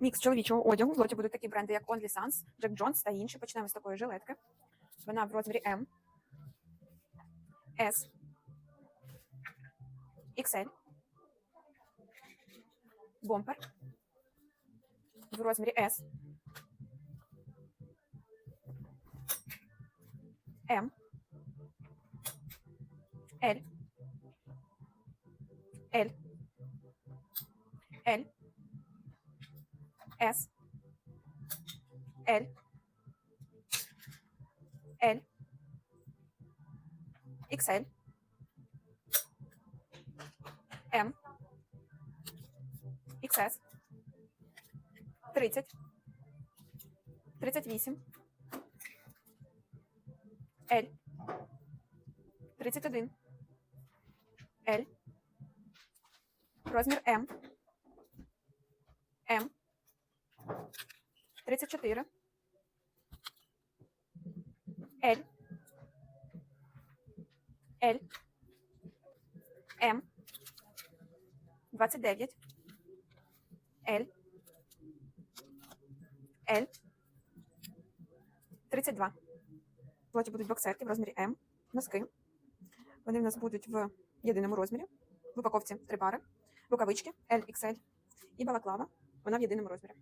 Мікс чоловічого одягу. В лоті будуть такі бренди, як OnlySans, Jack Jones та інші. Почнемо з такої жилетки. Вона в розмірі M, S, XL. Бомпер в розмірі S. М. L. L. L. S. L. L. XL. М. XS. 30. 38. L. 31. L. Розмір М. М. 34. L. L. М. 29. L. L. 32. В лоті будуть боксерки в розмірі М, носки. Вони в нас будуть в єдиному розмірі. В упаковці три пари, рукавички L, XL і балаклава. Вона в єдиному розмірі.